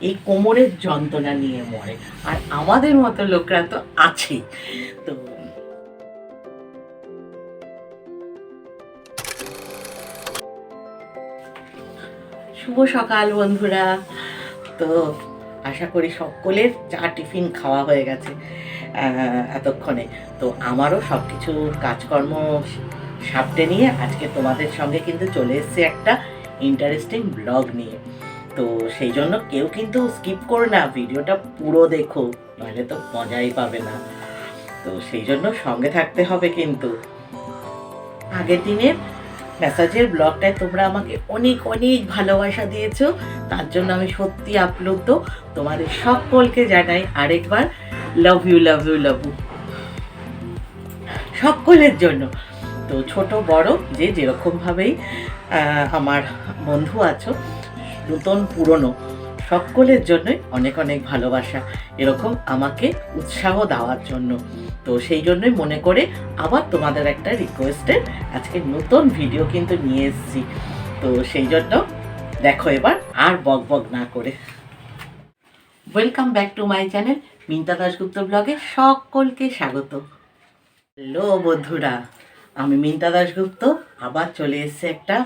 এই কোমরের যন্ত্রণা নিয়ে মরে। আর আমাদের মতো লোকরা তো আছেই। তো শুভ সকাল বন্ধুরা। তো আশা করি সকলের চা টিফিন খাওয়া হয়ে গেছে এতক্ষণে। তো আমারও সব কিছু কাজকর্ম সাপটে নিয়ে আজকে তোমাদের সঙ্গে কিন্তু চলে এসেছে একটা ইন্টারেস্টিং ব্লগ নিয়ে। তো সেই জন্য কেউ কিন্তু স্কিপ করে না, ভিডিওটা পুরো দেখো, নাহলে তো মজাই পাবে না। তো সেই জন্য সঙ্গে থাকতে হবে কিন্তু। আগের দিনের মেসাজের ব্লগটায় তোমরা আমাকে অনেক অনেক ভালোবাসা দিয়েছ, তার জন্য আমি সত্যি আপ্লুত। তোমাদের সকলকে জানাই আরেকবার love you love you love you সকলের জন্য। তো ছোট, বড়, যে যেরকমভাবেই আমার বন্ধু আছো নূতন, পুরনো, সকলের জন্যই অনেক অনেক ভালোবাসা। এরকম আমাকে উৎসাহ দেওয়ার জন্য। তো সেই জন্যই মনে করে আবার তোমাদের একটা রিকোয়েস্টের আজকে নতুন ভিডিও কিন্তু নিয়ে এসেছি। তো সেই জন্য দেখো এবার আর বক বক না করে। Welcome back to my channel Minta Dasgupta ব্লগে সকলকে স্বাগত। হ্যালো বন্ধুরা, আমি মিন্তা দাশগুপ্ত, আবার চলে এসেছে একটা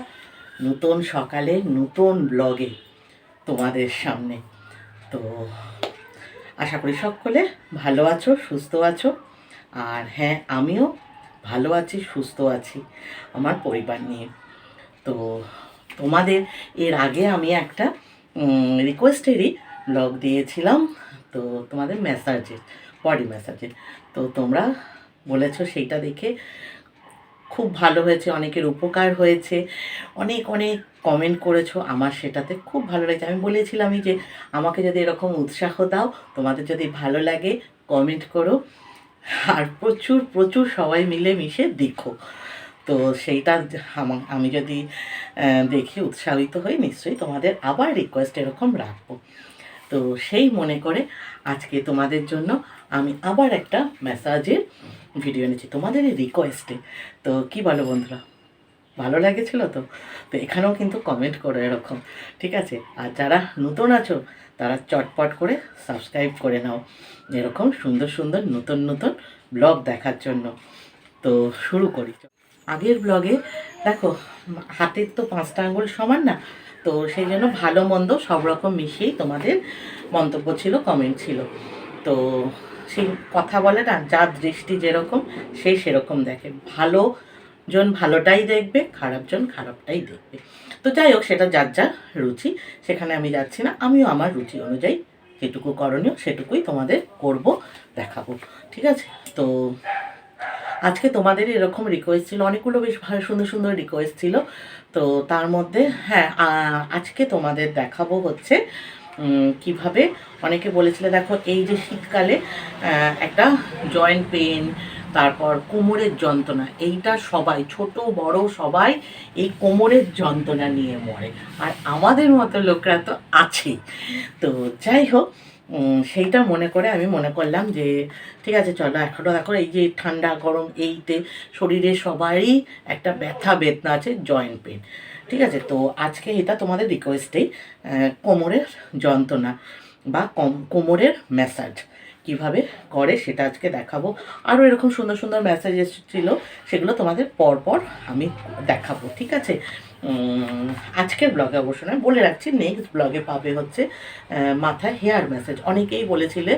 নতুন সকালে, নতুন ব্লগে তোমাদের সামনে। তো আশা করি সকলে ভালো আছো, সুস্থ আছো। আর হ্যাঁ আমিও ভালো আছি, সুস্থ আছি আমার পরিবার নিয়ে। তো তোমাদের এর আগে আমি একটা রিকোয়েস্টেরই ব্লগ দিয়েছিলাম। তো তোমাদের ম্যাসাজের বডি ম্যাসাজের তো তোমরা বলেছ সেইটা দেখে খুব ভালো হয়েছে, অনেকের উপকার হয়েছে। অনেক অনেক কমেন্ট করেছ আমার সেটাতে খুব ভালো লেগেছে। আমি বলেছিলামই যে আমাকে যদি এরকম উৎসাহ দাও, তোমাদের যদি ভালো লাগে কমেন্ট করো। আর প্রচুর প্রচুর সবাই মিলে মিশে দেখো। তো সেইটা আমি যদি দেখি উৎসাহিত হই, নিশ্চয়ই তোমাদের আবার রিকোয়েস্ট এরকম রাখব। তো সেই মনে করে আজকে তোমাদের জন্য আমি আবার একটা মেসাজের ভিডিও এনেছি। তোমাদের এই রিকোয়েস্টে তো কি বলো বন্ধুরা? ভালো লেগেছিল তো? তো এখানেও কিন্তু কমেন্ট করো এরকম, ঠিক আছে? আর যারা নতুন আছো, তারা চটপট করে সাবস্ক্রাইব করে নাও। এরকম সুন্দর সুন্দর নতুন নতুন ব্লগ দেখার জন্য। তো শুরু করি। আগের ব্লগে দেখো, হাতের তো পাঁচটা আঙ্গুল সমান না? তো সেই জন্য ভালো মন্দ সব রকম মিশিয়েই তোমাদের মন্তব্য ছিল কমেন্ট ছিল। তো সেই কথা বলে না, যার দৃষ্টি যেরকম সেই সেরকম দেখে। ভালো জন ভালোটাই দেখবে খারাপজন খারাপটাই দেখবে। তো যাই হোক, সেটা যার যার রুচি, সেখানে আমি যাচ্ছি না। আমিও আমার রুচি অনুযায়ী যেটুকু করণীয়, সেটুকুই তোমাদের করব, দেখাবো। ঠিক আছে? তো আজকে তোমাদের এরকম রিকোয়েস্ট ছিল, অনেকগুলো বেশ ভালো সুন্দর সুন্দর রিকোয়েস্ট ছিল। তো তার মধ্যে হ্যাঁ আজকে তোমাদের দেখাবো হচ্ছে কীভাবে? অনেকে বলেছিলে, দেখো, এই যে শীতকালে একটা জয়েন্ট পেন তারপর কোমরের যন্ত্রণা, এইটা সবাই, ছোট, বড় সবাই এই কোমরের যন্ত্রণা নিয়ে মরে। আর আমাদের মতো লোকরা তো আছেই তো যাই হোক সেইটা মনে করে আমি মনে করলাম যে, ঠিক আছে, চলো এখনও দেখো, এই যে ঠান্ডা, গরম, এইতে শরীরে সবারই একটা ব্যথা, বেদনা আছে জয়েন্ট পেন ঠিক আছে? তো আজকে এটা তোমাদের রিকোয়েস্টেই কোমরের যন্ত্রণা বা কম কোমরের ম্যাসাজ কীভাবে করে সেটা আজকে দেখাবো। আরও এরকম সুন্দর সুন্দর মেসেজ এসেছিল সেগুলো তোমাদের পরপর আমি দেখাবো ঠিক আছে? আজকের ব্লগে অবশ্য নয় বলে রাখছি নেক্সট ব্লগে পাবে হচ্ছে মাথায় হেয়ার মেসেজ অনেকেই বলেছিলে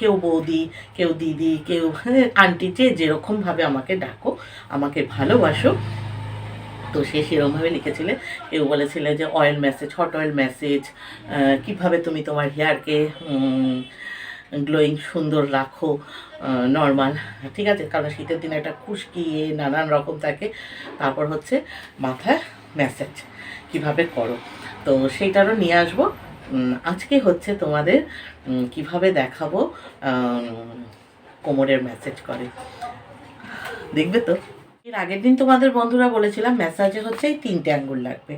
কেউ বৌদি কেউ দিদি কেউ হ্যাঁ, আন্টি যে যেরকমভাবে আমাকে ডাকো আমাকে ভালোবাসো তো সে সেরকমভাবে লিখেছিলে। কেউ বলেছিলে যে oil massage hot oil massage কীভাবে তুমি তোমার হেয়ারকে গ্লোয়িং সুন্দর রাখো নর্মাল ঠিক আছে, কারণ শীতের দিনে একটা খুশকি, এ নানান রকম থাকে। তারপর হচ্ছে মাথায় মেসেজ কীভাবে করো? তো সেইটারও নিয়ে আসব। আজকে হচ্ছে তোমাদের কীভাবে দেখাবো কোমরের মেসেজ করে। দেখবে তো? এর আগের দিন তোমাদের বন্ধুরা বলেছিলাম ম্যাসাজে হচ্ছে এই তিনটে আঙ্গুল লাগবে।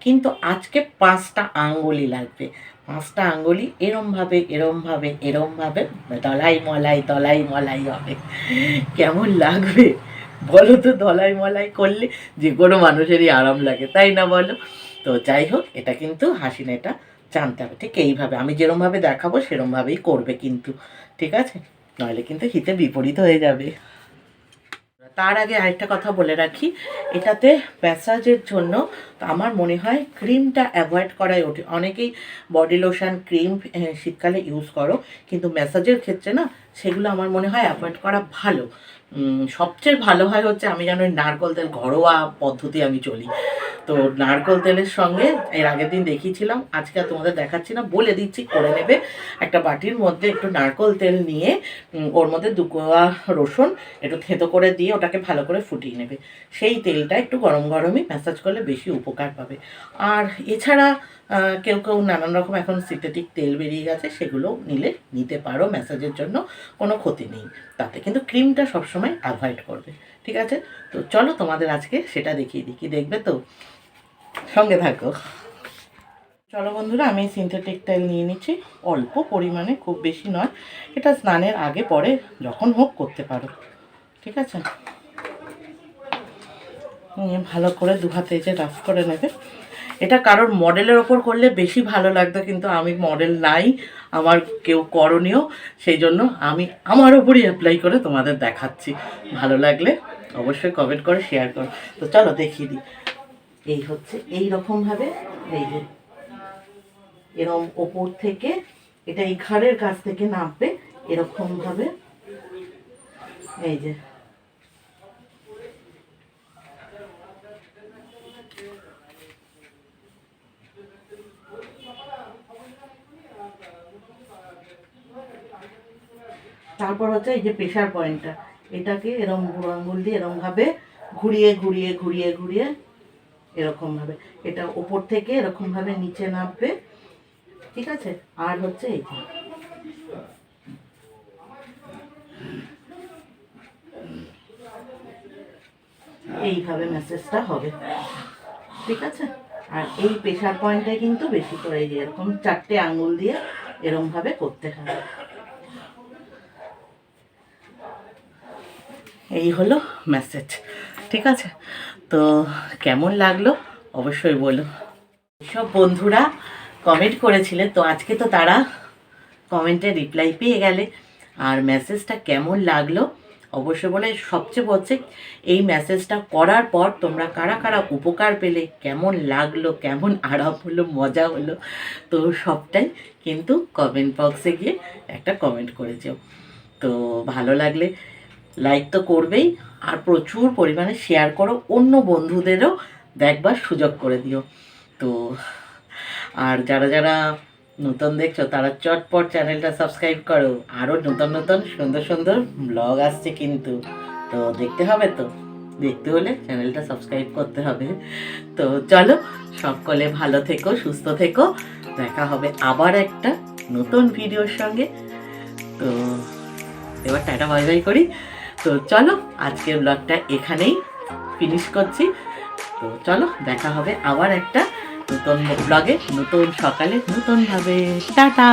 কিন্তু আজকে পাঁচটা আঙ্গুলই লাগবে। পাঁচটা আঙ্গুলই এরমভাবে এরমভাবে এরমভাবে দলাই মলাই দলাই মলাই হবে। কেমন লাগবে? বলো তো দলাই মলাই করলে যে কোনো মানুষেরই আরাম লাগে, তাই না বলো? তো যাই হোক, এটা কিন্তু হাসি না এটা জানতে হবে। ঠিক এইভাবে, আমি যেরমভাবে দেখাবো সেরমভাবেই করবে কিন্তু। ঠিক আছে? নইলে কিন্তু হিতে বিপরীত হয়ে যাবে। তার আগে আরেকটা কথা বলে রাখি। এটাতে ম্যাসাজের জন্য আমার মনে হয় ক্রিমটা অ্যাভয়েড করাই ওঠে অনেকেই বডি লোশন, ক্রিম শীতকালে ইউজ করো, কিন্তু ম্যাসাজের ক্ষেত্রে না, সেগুলো আমার মনে হয় অ্যাভয়েড করা ভালো। সবচেয়ে ভালো হয় হচ্ছে আমি যেন নারকল তেল ঘরোয়া পদ্ধতি আমি চলি। তো নারকল তেলের সঙ্গে এর আগের দিন দেখিয়েছিলাম, আজকে আর তোমাদের দেখাচ্ছি না, বলে দিচ্ছি, করে নেবে। একটা বাটির মধ্যে একটু নারকল তেল নিয়ে ওর মধ্যে দু কোয়া রসুন একটু থেঁতো করে দিয়ে ওটাকে ভালো করে ফুটিয়ে নেবে। সেই তেলটা একটু গরম গরমই ম্যাসাজ করলে বেশি উপকার পাবে। আর এছাড়া কেউ কেউ নানান রকম এখন সিনথেটিক তেল বেরিয়ে গেছে, সেগুলো নিলে নিতে পারো ম্যাসাজের জন্য, কোনো ক্ষতি নেই। তাতে কিন্তু ক্রিমটা সবসময় অ্যাভয়েড করবে। ঠিক আছে? তো চলো তোমাদের আজকে সেটা দেখিয়ে দিই। কি দেখবে তো? সঙ্গে থাকো। চলো বন্ধুরা, আমি সিনথেটিক তেল নিয়ে নিচ্ছি। অল্প পরিমাণে, খুব বেশি নয়। এটা স্নানের আগে, পরে যখন হোক করতে পারো। ঠিক আছে? নিয়ে ভালো করে দু হাতে যে রাফ করে নেবে। এটা কারোর মডেলের ওপর করলে বেশি ভালো লাগতো, কিন্তু আমি মডেল নাই, আমার কেউ করণীয়। সেই জন্য আমি আমার ওপরই অ্যাপ্লাই করে তোমাদের দেখাচ্ছি। ভালো লাগলে অবশ্যই কমেন্ট করে শেয়ার করো। তো চলো দেখিয়ে দিই। এই হচ্ছে, এই রকমভাবে, এই যে এরম ওপর থেকে, এটা এই ঘাড়ের কাছ থেকে নামবে এরকম ভাবে এই যে। তারপর হচ্ছে এই যে প্রেশার পয়েন্টটা এটাকে এরম বুড়ো আঙ্গুল দিয়ে এরম ভাবে ঘুরিয়ে ঘুরিয়ে ঘুরিয়ে ঘুরিয়ে এরকম ভাবে এটা ওপর থেকে এরকম ভাবে নিচে নামবে। ঠিক আছে? আর হচ্ছে এই এইভাবে মেসেজটা হবে। ঠিক আছে? আর এই প্রেশার পয়েন্টে কিন্তু বেশি করে এরকম চারটে আঙুল দিয়ে এরকম ভাবে করতে হবে। এই হলো মেসেজ ঠিক আছে? তো কেমন লাগল? অবশ্যই বলো। সব বন্ধুরা কমেন্ট করেছিলে, তো আজকে তো তারা কমেন্টে রিপ্লাই পেয়ে গেলে। আর মেসেজটা কেমন লাগল? অবশ্যই বলে, সবচেয়ে বলছে এই মেসেজটা করার পর তোমরা কারা কারা উপকার পেলে, কেমন লাগল, কেমন আরাম হলো, মজা হলো, তো সবটাই কিন্তু কমেন্ট বক্সে গিয়ে একটা কমেন্ট করে যেও। তো ভালো লাগলে লাইক তো করবেই, আর প্রচুর পরিমাণে শেয়ার করো, অন্য বন্ধুদেরও দেখবার সুযোগ করে দিও। তো, আর যারা যারা নতুন দেখছ, তারা চটপট চ্যানেলটা সাবস্ক্রাইব করো। আরও নতুন নতুন সুন্দর সুন্দর ব্লগ আসছে কিন্তু। তো দেখতে হবে তো। দেখতে হলে চ্যানেলটা সাবস্ক্রাইব করতে হবে। তো চলো, সকলে ভালো থেকো, সুস্থ থেকো। দেখা হবে আবার একটা নতুন ভিডিওর সঙ্গে। তো, এবার টাটা বাই বাই করি। তো চলো, আজকের ব্লগটা এখানেই ফিনিশ করছি। তো চলো, দেখা হবে আবার একটা নতুন ব্লগে নতুন সকালে, নতুনভাবে। টাটা!